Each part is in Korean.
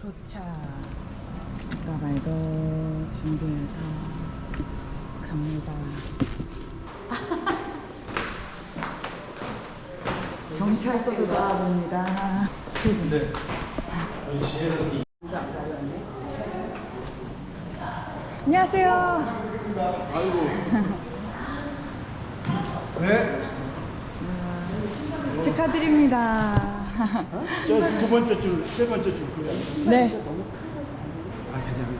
도착. 아까 말도 준비해서 갑니다. 경찰서도 나와봅니다. 네. 안녕하세요. 아이고. 네. 축하드립니다. 저두 번째 줄, 세 번째 줄 그래. 네. 아, 괜찮아요.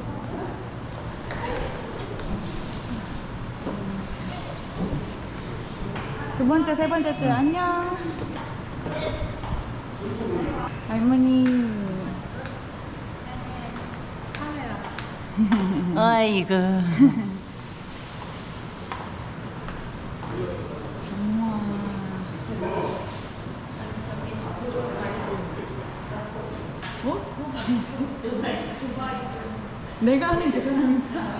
두 번째, 세 번째 줄 안녕. 할머니. 아이고. 내가 하는 그 사람이다.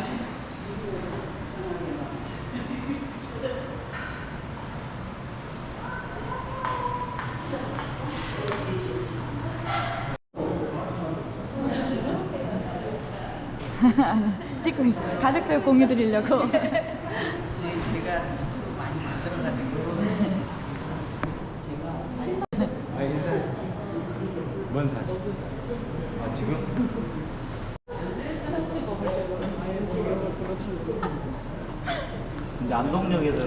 찍고 있어요. 가족들 공유 드리려고. 제가 유튜브 많이 만들어가지고 뭔 사진? 아, 지금? 이제 안동역에서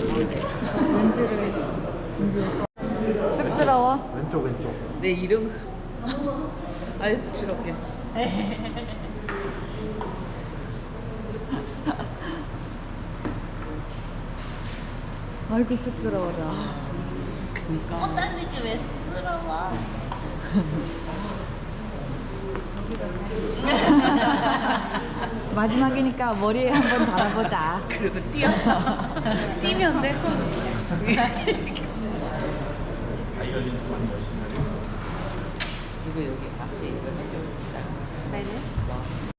연주를 준비했고. 쑥스러워? 왼쪽 왼쪽. 내 이름 아유 쑥스럽게. 아이고 쑥스러워라. 그니까. 꽃 달리지 왜 쑥스러워? 마지막이니까 머리에 한번 달아보자. 그리고 뛰어. 뛰면 돼 손. 그리고 여기 앞에 좀 해줘. 서장님께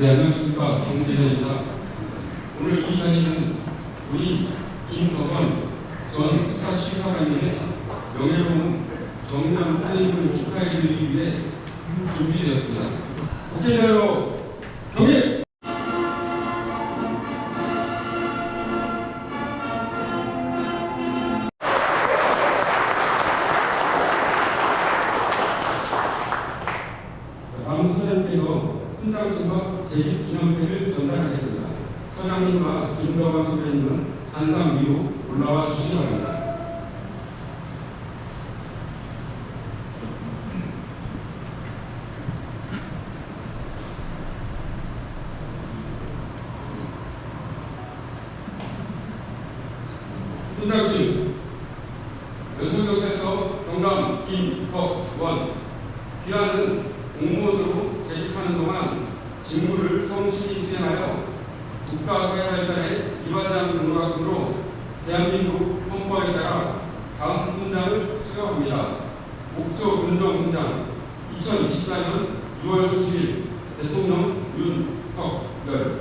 네, 안녕하십니까. 김대전입니다. 오늘 이 자리는 김덕환 선배님은 한상 위로 올라와 주시기 바랍니다. 훈장증 연천경찰서 경감 김덕원 귀하는 공무원으로 재직하는 동안 직무를 성실히 수행하여 국가 사회 발전에 이바지하는 공로각으로 대한민국 헌법에 따라 다음 훈장을 수여합니다. 목조 근정 훈장 2024년 6월 30일 대통령 윤석열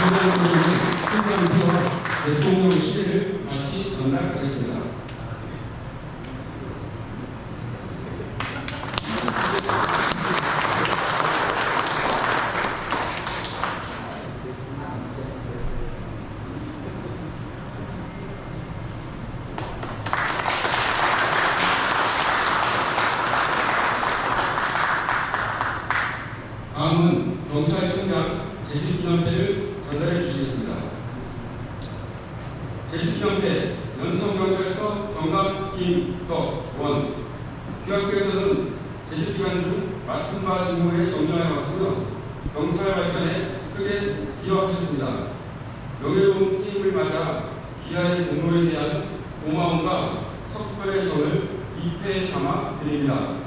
대통령의 훈장표와 대통령 시대를 같이 전달하겠습니다. 교학교에서는 재직 기간 중 맡은 바 직무에 정리하여 왔으며 경찰 발전에 크게 기여하셨습니다. 명예로운 팀을 맞아 기아의 공로에 대한 고마움과 석별의 정을 입회에 담아 드립니다.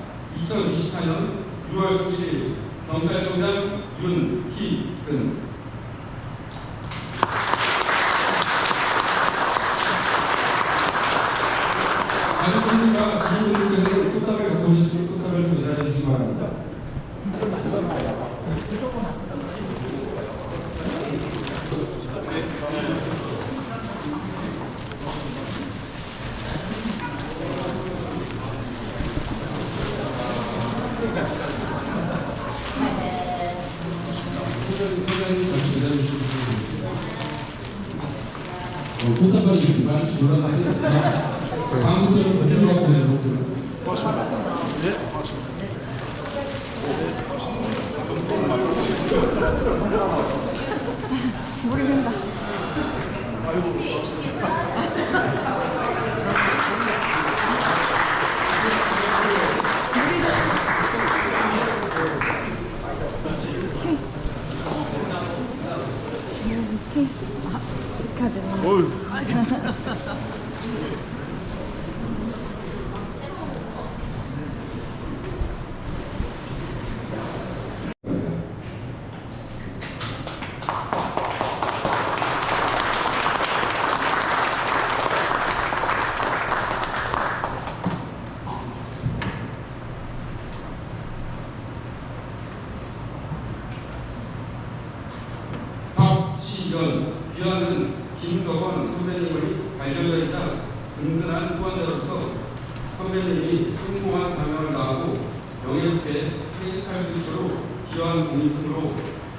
2024년 6월 17일 경찰청장 윤희근 가족분들과 지인분들께서는 꽃다발 갖고 오셨으면 꽃다발 좀 전달해 주시기 바랍니다. 어, 꽃다발이 이렇게 많이 올라가는데 다음부터는 못 들어갔어요, 못 이렇게 아, 축하드립니다. 박치연 귀하는 김덕원 선배님의 반려자이자 든든한 후원자로서 선배님이 성공한 사명을 다하고 명예롭게 퇴직할 수 있도록 기여한 공익으로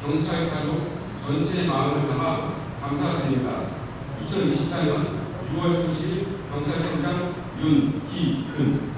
경찰 가족 전체의 마음을 담아 감사드립니다. 2024년 6월 30일 경찰청장 윤희근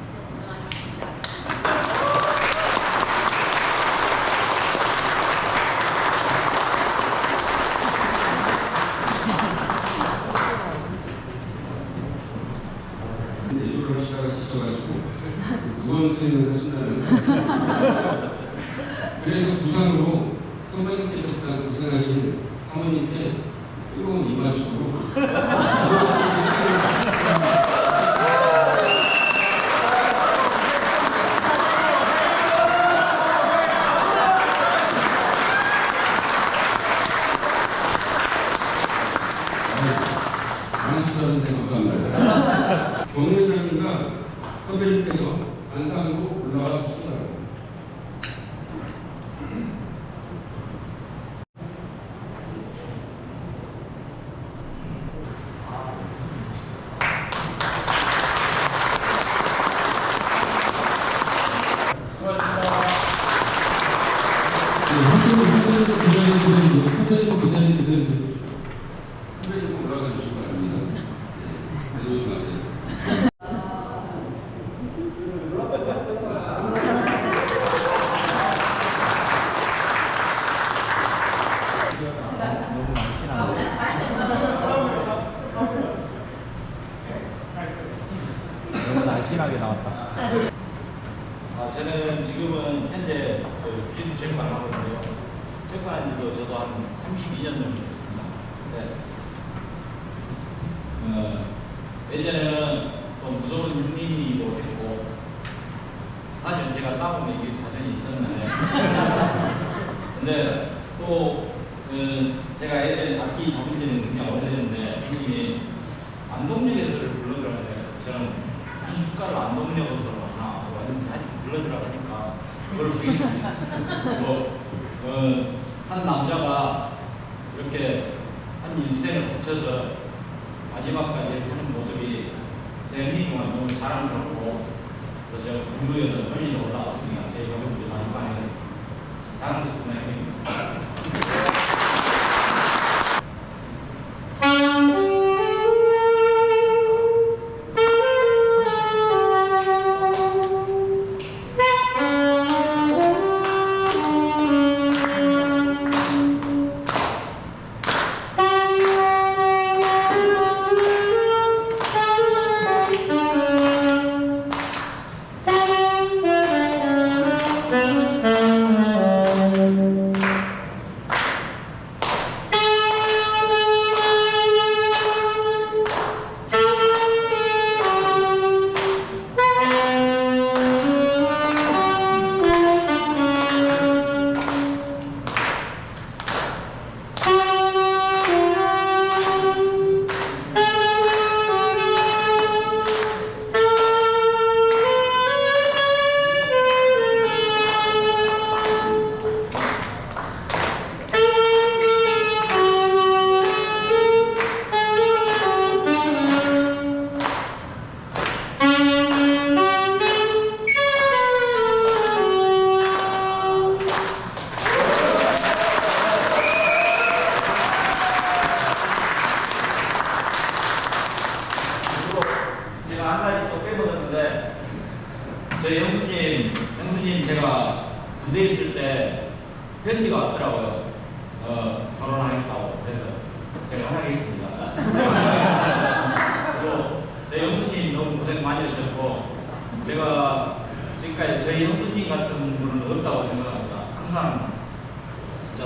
이 축가를 안동역에서 하나 완전 하여튼 불러주라 하니까 그걸 보겠습니다. 뭐, 어, 한 남자가 이렇게 한 인생을 붙여서 마지막까지 하는 모습이 제 형님과 너무 자랑스럽고 또 제가 군부에서 멀리서 올라왔으니까 제 경험들이 많이 많이 해서 자랑스럽구나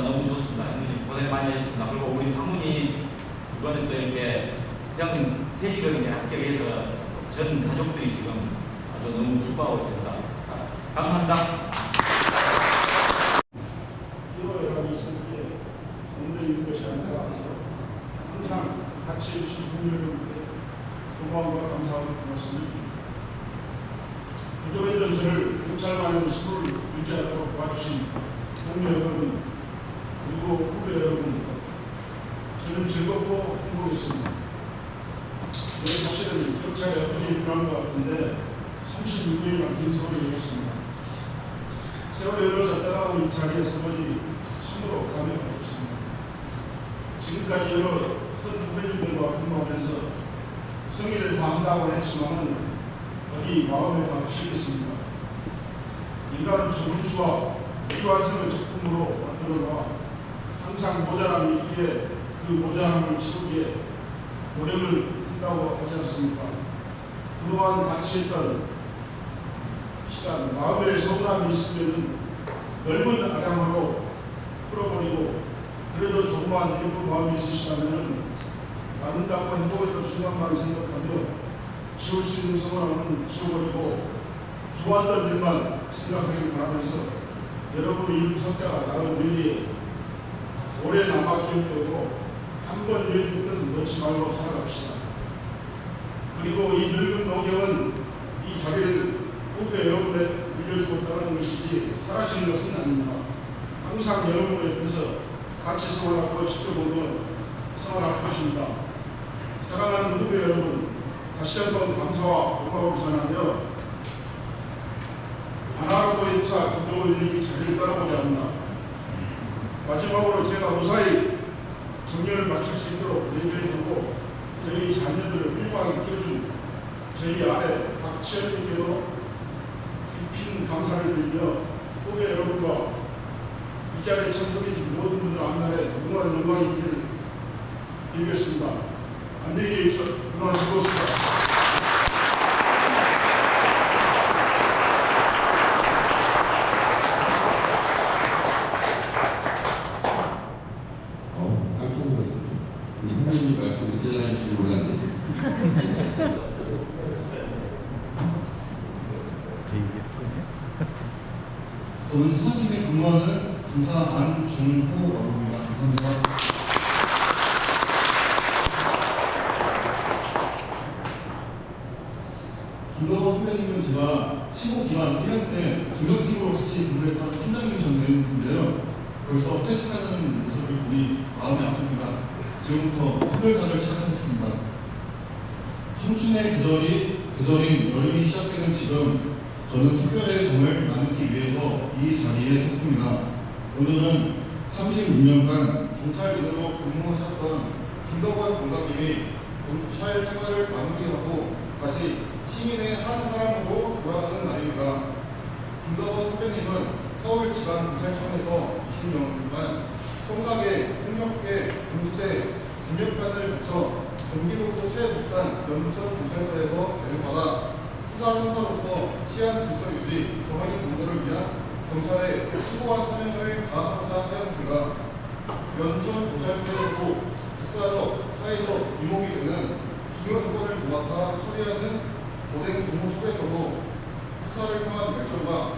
너무 좋습니다. 형님 고생 많이 하셨습니다. 그리고 우리 사모님 이번에 또 이렇게 형 퇴직을 이제 합격해서 전 가족들이 지금 아주 너무 기뻐하고 있습니다. 아, 감사합니다. 그동안 저를 경찰관의 모습을 유지하도록 도와주신 동료 여러분 그리고 후배 여러분 저는 즐겁고 행복했습니다. 네, 사실은 경찰의 어머니 분한 것 같은데 36년이나 긴 세월이 했습니다. 세월이 흘러서 떠나온 이 자리에 서보니 참으로 감회가 없습니다. 지금까지 여러 선후배님들과 근무하면서 성의를 다한다고 했지만은 어디 마음에 다푸시겠습니다. 인간은 저물추와 미완성의 작품으로 만들어놔 항상 모자람이 있기에 그 모자람을 채우기에 노력을 한다고 하지 않습니까? 그동안 같이 했던 시간 마음에 서운함이 있으면 넓은 아량으로 풀어버리고 그래도 조그만 예쁜 마음이 있으시다면 아름답고 행복했던 순간만 생각하며 지울 수 있는 서운함은 지워버리고 좋았던 일만 생각하길 바라면서 여러분의 이름 석자가 나은 뇌리에 오래 남아 기억되고 한번끝 놓지 말고 살아갑시다. 그리고 이 늙은 노경은 이 자리를 후배 여러분에 물려주고 있다는 것이지 사라지는 것은 아닙니다. 항상 여러분의 옆에서 같이 생활하고 지켜보며 생활할 것입니다. 사랑하는 후배 여러분, 다시 한번 감사와 고마움을 전하며 아나로고의 행사 감독을 일기 자리를 떠나고자 합니다. 마지막으로 제가 무사히 정년을 마칠 수 있도록 내조해주고 저희 자녀들을 훌륭하게 키워준 저희 아내 박지현님께도 깊은 감사를 드리며 후배 여러분과 이 자리에 참석해준 모든 분들 앞날에 무궁한 영광이 있기를 빌겠습니다. 안녕히 계십시오. 수고하셨습니다. 어, 깜짝 놀랐습니다. 우리 선생님 말씀 이렇게 잘하실 줄 몰랐네. 저는 수사팀에 근무하는 검사 안중호라고 합니다. 감사합니다. 제가 15기간 1년 때 중경팀으로 같이 근무했던 팀장님이셨는데요. 벌써 퇴직하는 모습을 보니 마음이 아픕니다. 지금부터 특별사를 시작하겠습니다. 청춘의 계절이 계절인 여름이 시작되는 지금 저는 특별의 정을 나누기 위해서 이 자리에 섰습니다. 오늘은 36년간 경찰관으로 근무하셨던 김덕원 공감님이 경찰 생활을 마무리하고 다시 시민의 한 사람으로 돌아가는 날입니다. 김덕원 선배님은 서울 지방경찰청에서 20년 동안 성사계, 폭력계, 공수대, 중력반을 거쳐 경기도도 최북단 연천 경찰서에서 배려받아 수사 형사로서 치안 질서 유지, 법원인 공조를 위한 경찰의 수고한 사명을 다하고자 하였습니다. 연천 경찰서에서도 국가적, 사회적 이목이 되는 중요 사건을 도맡아 처리하는 고된 공무 속에서도 수사를 향한 열정과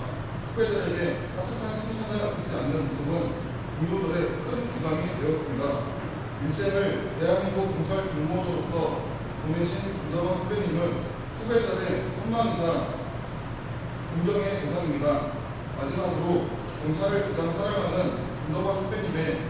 후배들에게 따뜻한 칭찬을 아끼지 않는 모습은 동료들의 큰 부담이 되었습니다. 일생을 대한민국 경찰 공무원으로서 보내신 김덕원 선배님은 후배들의 선망이자 존경의 대상입니다. 마지막으로 경찰을 가장 사랑하는 김덕원 선배님의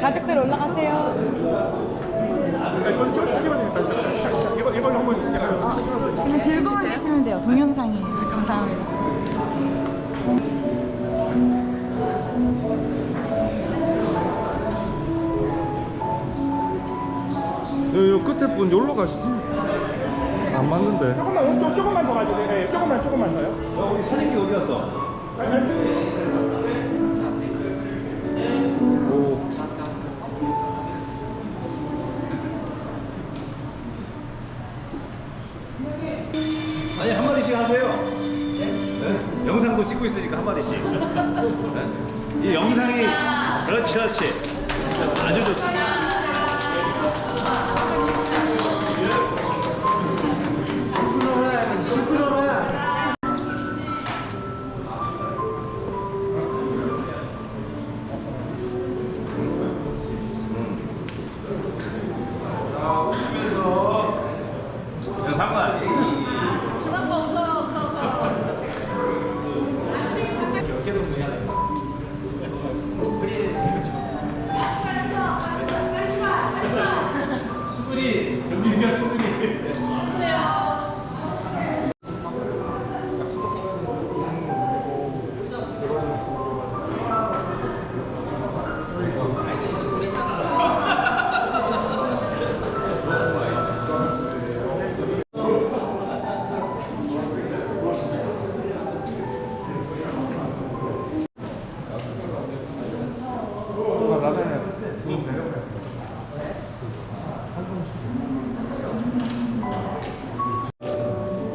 가족들 올라가세요. 그냥 들고만 계시면 돼요. 동영상이에요. 감사합니다. 여기 끝에 분 여기로 가시지? 안 맞는데 조금만, 조, 조금만 더 가지고 네, 조금만 조금만 더요 야, 우리 사진기 어디 갔어? 아니, 아니. 치고 있으니까 한마디씩. 네. 이 영상이 그렇지, 그렇지. 아주 좋습니다.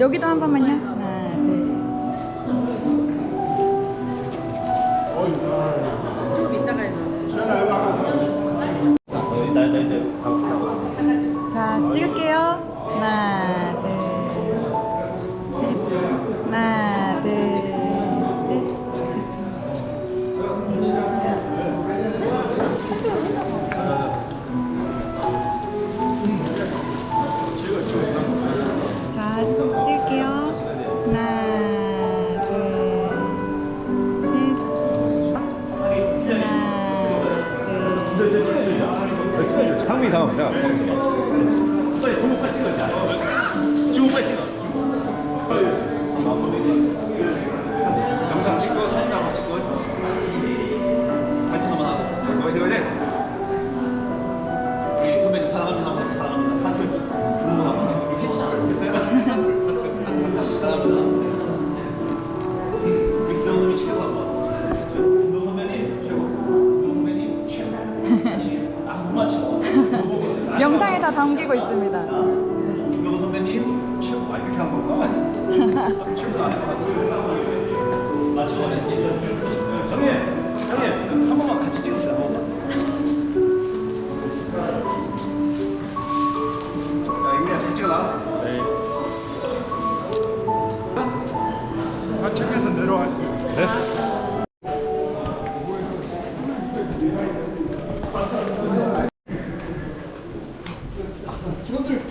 여기도 한 번만요. подобається. Ну, ты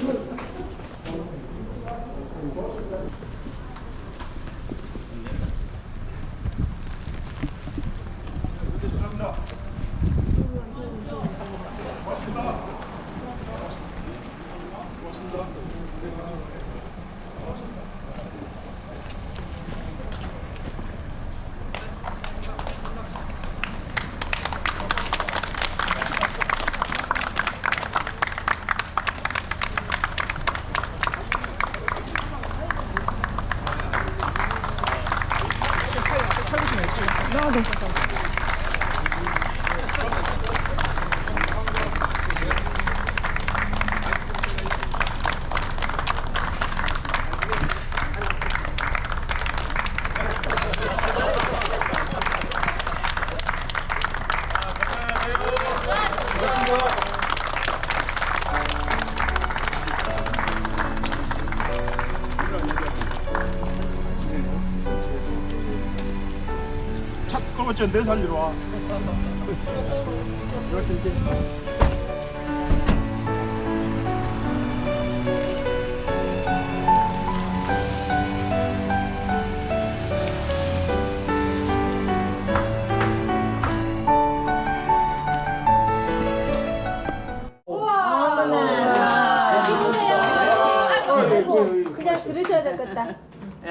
내 살리러 와. 이렇게 그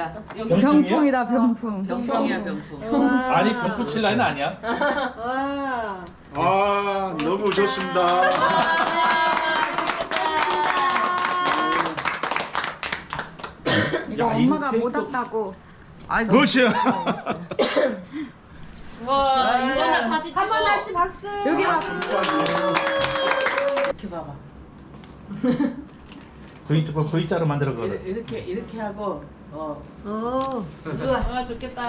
야, 병풍이다 병풍. 병풍이야 병풍. 아니 병풍 칠 라인 아니야? 와. 아 너무 좋습니다. 이거 엄마가 못 왔다고. 그것이야. 와, 인조샷 다시 찍어. 한번 다시 박수. 여기 와. 이렇게 봐봐. V자 V자로 만들어 이렇게 이렇게, 이렇게 하고 어. 어. 아 좋겠다.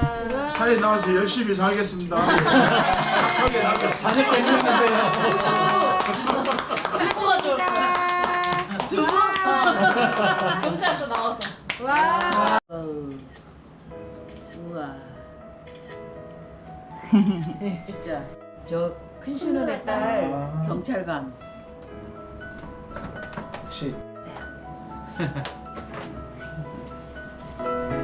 사회 나와서 열심히 살겠습니다. 자녀 뺏겼는데요. 주부가 좋을 거야. 주부? 경찰서 나와서. 어. 우와. 진짜 저 큰 신혼의 딸 경찰관. 혹시 Thank you.